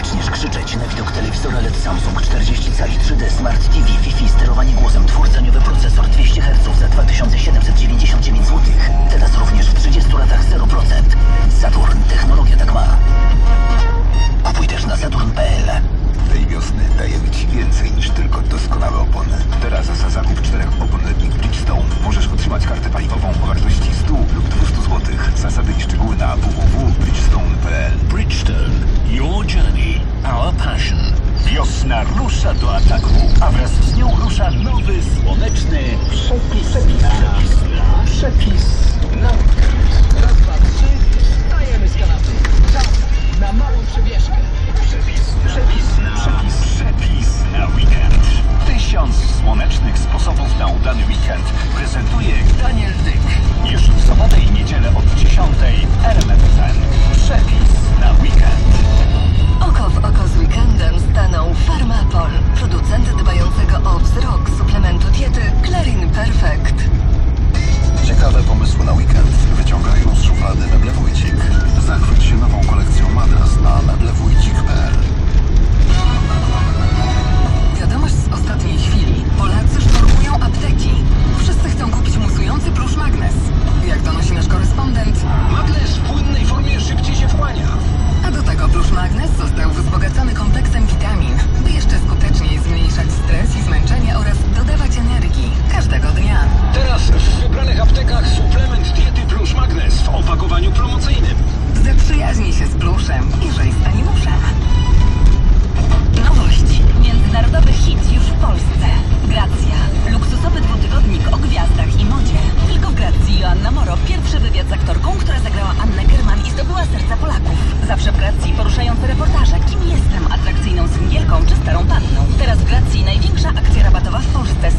zaczniesz krzyczeć na widok telewizora LED Samsung 40 cali 3D Smart TV Wi-Fi sterowanie głosem dwurdzeniowy procesor 200 Hz za 2799 zł. Teraz również w 30 latach 0 ataku, a wraz z nią rusza nowy słoneczny przepis. Przepis. Na, przepis. Na, raz, dwa, trzy. Stajemy z kanapy. Czas na mało. Wracamy complex. zawsze w Gracji poruszające reportaże. Kim jestem? Atrakcyjną syngielką czy starą panną? Teraz w Gracji największa akcja rabatowa w Polsce.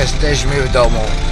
Jesteśmy w domu.